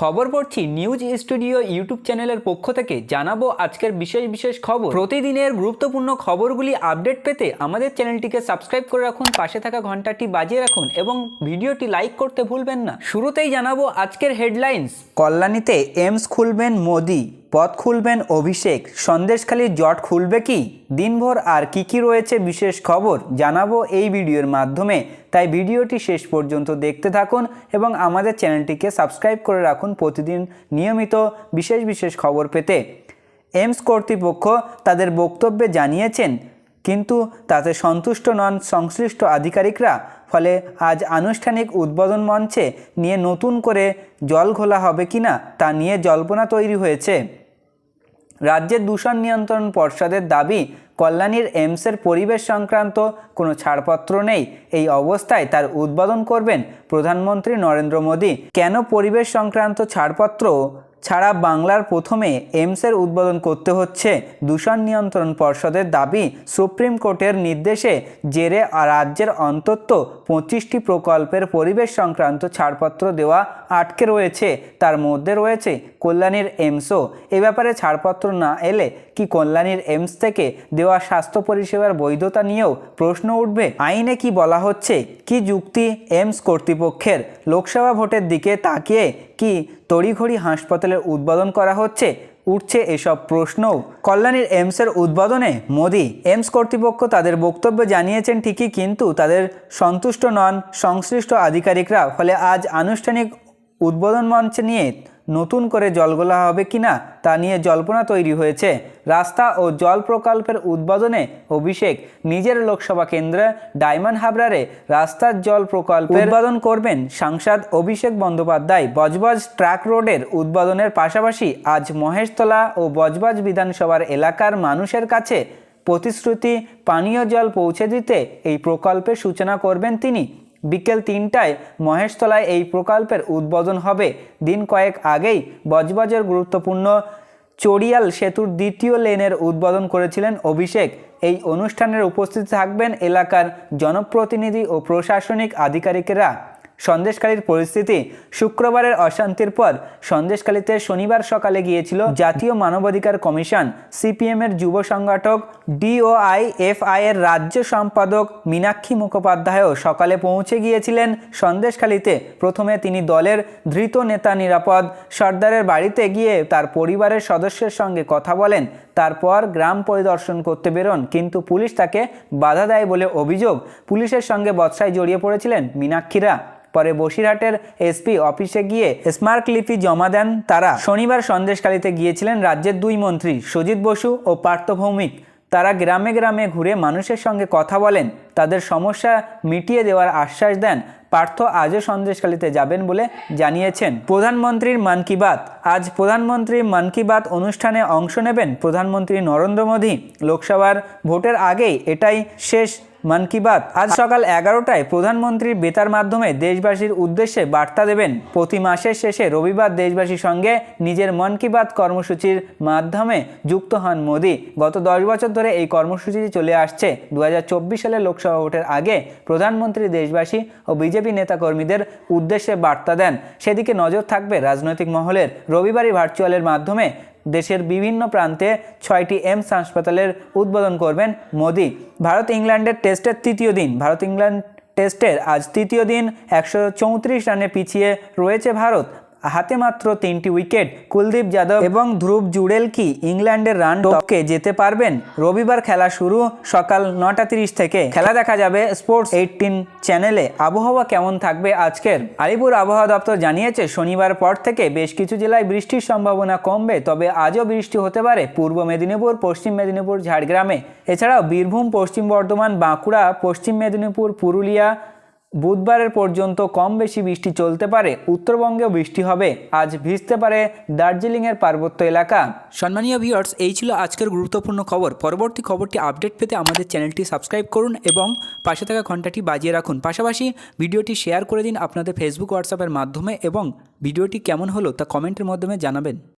খবর পড়ছি news studio YouTube চ্যানেলের পক্ষ থেকে। জানাব আজকের বিশেষ বিশেষ খবর। প্রতিদিনের গুরুত্বপূর্ণ খবরগুলি আপডেট পেতে আমাদের চ্যানেলটিকে সাবস্ক্রাইব করে রাখুন, পাশে থাকা ঘন্টাটি বাজিয়ে রাখুন এবং ভিডিওটি লাইক করতে ভুলবেন না। শুরুতেই জানাব আজকের হেডলাইন্স। কল্যাণীতে এমস খুলবেন মোদি। পথ খুলবেন অভিষেক। সন্দেশখালীর জট খুলবে কি? দিনভর আর কি কি রয়েছে বিশেষ খবর জানাব এই ভিডিওর মাধ্যমে। তাই ভিডিওটি শেষ পর্যন্ত দেখতে থাকুন এবং আমাদের চ্যানেলটিকে সাবস্ক্রাইব করে রাখুন প্রতিদিন নিয়মিত বিশেষ বিশেষ খবর পেতে। এমস কর্তৃপক্ষ তাদের বক্তব্যে জানিয়েছেন, কিন্তু তাতে সন্তুষ্ট নন সংশ্লিষ্ট আধিকারিকরা। ফলে আজ আনুষ্ঠানিক উদ্বোধন মঞ্চে নিয়ে নতুন করে জল ঘোলা হবে কিনা তা নিয়ে জল্পনা তৈরি হয়েছে। রাজ্যের দূষণ নিয়ন্ত্রণ পর্ষদের দাবি, কল্যাণীর এমসের পরিবেশ সংক্রান্ত কোনো ছাড়পত্র নেই। এই অবস্থায় তার উদ্বোধন করবেন প্রধানমন্ত্রী নরেন্দ্র মোদী। কেন পরিবেশ সংক্রান্ত ছাড়পত্র ছাড়া বাংলার প্রথমে এমসের উদ্বোধন করতে হচ্ছে দূষণ নিয়ন্ত্রণ পর্ষদের দাবি, সুপ্রিম কোর্টের নির্দেশে জেরে রাজ্যের অন্তত পঁচিশটি প্রকল্পের পরিবেশ সংক্রান্ত ছাড়পত্র দেওয়া আটকে রয়েছে। তার মধ্যে রয়েছে কল্যাণীর এমসও এ ব্যাপারে ছাড়পত্র না এলে কি কল্যাণীর এমস থেকে দেওয়া স্বাস্থ্য পরিষেবার বৈধতা নিয়েও প্রশ্ন উঠবে? আইনে কি বলা হচ্ছে? কি যুক্তি এমস কর্তৃপক্ষের? লোকসভা ভোটের দিকে তাকিয়ে কি তড়িঘড়ি হাসপাতালের উদ্বোধন করা হচ্ছে? উঠছে এসব প্রশ্নও কল্যাণীর এমসের উদ্বোধনে মোদি এমস কর্তৃপক্ষ তাদের বক্তব্য জানিয়েছেন ঠিকই, কিন্তু তাদের সন্তুষ্ট নন সংশ্লিষ্ট আধিকারিকরা। ফলে আজ আনুষ্ঠানিক উদ্বোধন মঞ্চে নিয়ে নতুন করে জলগোলা হবে কিনা তা নিয়ে জল্পনা তৈরি হয়েছে। রাস্তা ও জল প্রকল্পের উদ্বোধনে অভিষেক নিজের লোকসভা কেন্দ্রে ডায়মন্ড হাবরারে রাস্তার জল প্রকল্পের উদ্বোধন করবেন সাংসদ অভিষেক বন্দ্যোপাধ্যায়। বজবজ ট্রাক রোডের উদ্বোধনের পাশাপাশি আজ মহেশতলা ও বজবজ বিধানসভার এলাকার মানুষের কাছে প্রতিশ্রুতি পানীয় জল পৌঁছে দিতে এই প্রকল্পের সূচনা করবেন তিনি। বিকেল তিনটায় মহেশতলায় এই প্রকল্পের উদ্বোধন হবে। দিন কয়েক আগেই বজবজের গুরুত্বপূর্ণ চড়িয়াল সেতুর দ্বিতীয় লেনের উদ্বোধন করেছিলেন অভিষেক। এই অনুষ্ঠানের উপস্থিত থাকবেন এলাকার জনপ্রতিনিধি ও প্রশাসনিক আধিকারিকেরা। সন্দেশকালীর পরিস্থিতি শুক্রবারের অশান্তির পর সন্দেশকালীতে শনিবার সকালে গিয়েছিল জাতীয় মানবাধিকার কমিশন, সিপিএমের যুব সংগঠক, ডিওআই, এফআই এর রাজ্য সম্পাদক মীনাক্ষী মুখোপাধ্যায়ও সকালে পৌঁছে গিয়েছিলেন সন্দেশখালীতে প্রথমে তিনি দলের ধৃত নেতা নিরাপদ সর্দারের বাড়িতে গিয়ে তার পরিবারের সদস্যের সঙ্গে কথা বলেন। তারপর গ্রাম পরিদর্শন করতে বেরোন, কিন্তু পুলিশ তাকে বাধা দেয় বলে অভিযোগ। পুলিশের সঙ্গে বৎসায় জড়িয়ে পড়েছিলেন মীনাক্ষীরা। পরে বসিরহাটের এসপি অফিসে গিয়ে স্মার্ট লিপি জমা দেন তারা। শনিবার সন্দেশকালীতে গিয়েছিলেন রাজ্যের দুই মন্ত্রী, সুজিত বসু ও পার্থ ভৌমিক। তারা গ্রামে গ্রামে ঘুরে মানুষের সঙ্গে কথা বলেন, তাদের সমস্যা মিটিয়ে দেওয়ার আশ্বাস দেন, পার্থ আজও সন্দেশখালিতে যাবেন বলে জানিয়েছেন। প্রধানমন্ত্রীর মন কি বাত। আজ প্রধানমন্ত্রীর মন কি বাত অনুষ্ঠানে অংশ নেবেন প্রধানমন্ত্রী নরেন্দ্র মোদী। লোকসভার ভোটের আগেই এটাই শেষ মন কি বাত। আজ সকাল এগারোটায় প্রধানমন্ত্রীর বেতার মাধ্যমে দেশবাসীর উদ্দেশ্যে বার্তা দেবেন, প্রতি মাসের শেষে রবিবার দেশবাসীর সঙ্গে নিজের মন কি বাত কর্মসূচির মাধ্যমে যুক্ত হন মোদী। গত দশ বছর ধরে এই কর্মসূচিটি চলে আসছে। দু হাজার চব্বিশ সালে লোকসভা ভোটের আগে প্রধানমন্ত্রী দেশবাসী ও বিজেপি নেতাকর্মীদের উদ্দেশ্যে বার্তা দেন। সেদিকে নজর থাকবে রাজনৈতিক মহলের। রবিবারই ভার্চুয়ালের মাধ্যমে দেশের বিভিন্ন প্রান্তে ছয়টি এমস হাসপাতালের উদ্বোধন করবেন মোদি। ভারত ইংল্যান্ডের টেস্টের তৃতীয় দিন। ভারত ইংল্যান্ড টেস্টের আজ তৃতীয় দিন। একশো চৌত্রিশ রানে পিছিয়ে রয়েছে ভারত। হাতে মাত্র তিনটি উইকেট, কুলদীপ যাদব এবং ধ্রুব জুড়েল কি ইংল্যান্ডের রান টপকে যেতে পারবেন? রবিবার খেলা শুরু সকাল নটা তিরিশ থেকে। খেলা দেখা যাবে স্পোর্টস এইটিন চ্যানেলে। আবহাওয়া কেমন থাকবে আজকের? আলিপুর আবহাওয়া দপ্তর জানিয়েছে, শনিবার পর থেকে বেশ কিছু জেলায় বৃষ্টির সম্ভাবনা কমবে, তবে আজও বৃষ্টি হতে পারে। পূর্ব মেদিনীপুর, পশ্চিম মেদিনীপুর, ঝাড়গ্রামে। এছাড়াও বীরভূম, পশ্চিম বর্ধমান, বাঁকুড়া, পশ্চিম মেদিনীপুর, পুরুলিয়া বুধবারের পর্যন্ত কম বেশি বৃষ্টি চলতে পারে, উত্তরবঙ্গেও বৃষ্টি হবে। আজ ভিজতে পারে দার্জিলিংয়ের পার্বত্য এলাকা। সম্মানীয় ভিউয়ার্স এই ছিল আজকের গুরুত্বপূর্ণ খবর। পরবর্তী খবরটি আপডেট পেতে আমাদের চ্যানেলটি সাবস্ক্রাইব করুন এবং পাশে থাকা ঘন্টাটি বাজিয়ে রাখুন। পাশাপাশি ভিডিওটি শেয়ার করে দিন আপনাদের ফেসবুক হোয়াটসঅ্যাপের মাধ্যমে এবং ভিডিওটি কেমন হলো তা কমেন্টের মাধ্যমে জানাবেন।